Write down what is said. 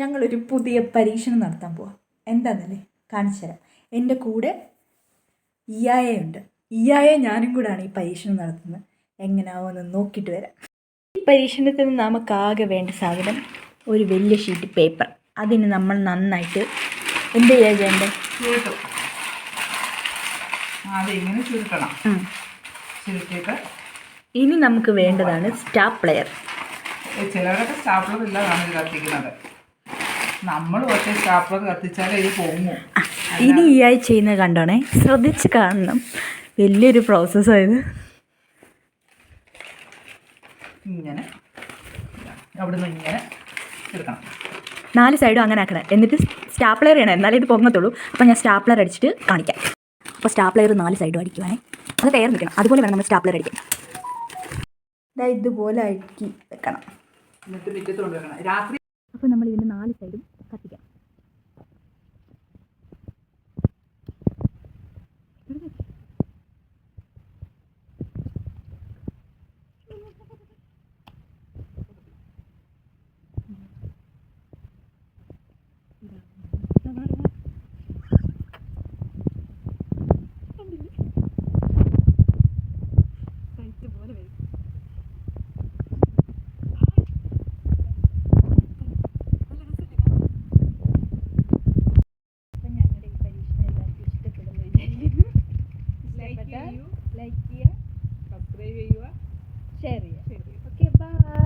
ഞങ്ങളൊരു പുതിയ പരീക്ഷണം നടത്താൻ പോവാം. എന്താണെന്നല്ലേ കാണിച്ചു തരാം. എന്റെ കൂടെ ഇയായുണ്ട് ഇയായ ഞാനും കൂടാണ് ഈ പരീക്ഷണം നടത്തുന്നത്. എങ്ങനെയാവുമെന്ന് നോക്കിയിട്ട് വരാം. ഈ പരീക്ഷണത്തിന് നമുക്കാകെ വേണ്ട സാധനം ഒരു വലിയ ഷീറ്റ് പേപ്പർ. അതിന് നമ്മൾ നന്നായിട്ട് എന്ത് ചെയ്യാ ചെയ്യേണ്ടത് ചുരുട്ടണം. ചുരുട്ടിയിട്ട് ഇനി നമുക്ക് വേണ്ടതാണ് സ്റ്റാപ്ലെയർ. ചിലവരൊക്കെ സ്റ്റാപ്ലർ ഇല്ലാതാണ് ഇത് കത്തിക്കുന്നത് നമ്മൾ സ്റ്റാപ്ലർ കത്തിച്ചാലേ ഇത് പൊങ്ങും. ഇനി ഈ ആയി ചെയ്യുന്നത് കണ്ടോണേ? ശ്രദ്ധിച്ച് കാണണം. വലിയൊരു പ്രോസസ്സായത് ഇങ്ങനെ. അവിടുന്ന് ഇങ്ങനെ എടുക്കണം. നാല് സൈഡും അങ്ങനെ ആക്കണം. എന്നിട്ട് സ്റ്റാപ്ലർ ചെയ്യണം. എന്നാലേ ഇത് പൊങ്ങത്തുള്ളൂ. അപ്പം ഞാൻ സ്റ്റാപ്ലർ അടിച്ചിട്ട് കാണിക്കാം. അപ്പോൾ സ്റ്റാപ്ലർ നാല് സൈഡും അടിക്കുവാണേ. അത് കയറി നിൽക്കണം. അതുപോലെ വേണം നമ്മൾ സ്റ്റാപ്ലർ അടിക്കാൻ. ഇതാ ഇതുപോലെ അടുക്കി വെക്കണം. എന്നിട്ട് മുറ്റത്ത് രാത്രി അപ്പോൾ നമ്മൾ ഇതിന്റെ നാല് സൈഡും ഇഷ്ടപ്പെട്ടാൽ ലൈക്ക് ചെയ്യുക സബ്സ്ക്രൈബ് ചെയ്യുക. ഷെയർ ചെയ്യുക. Okay bye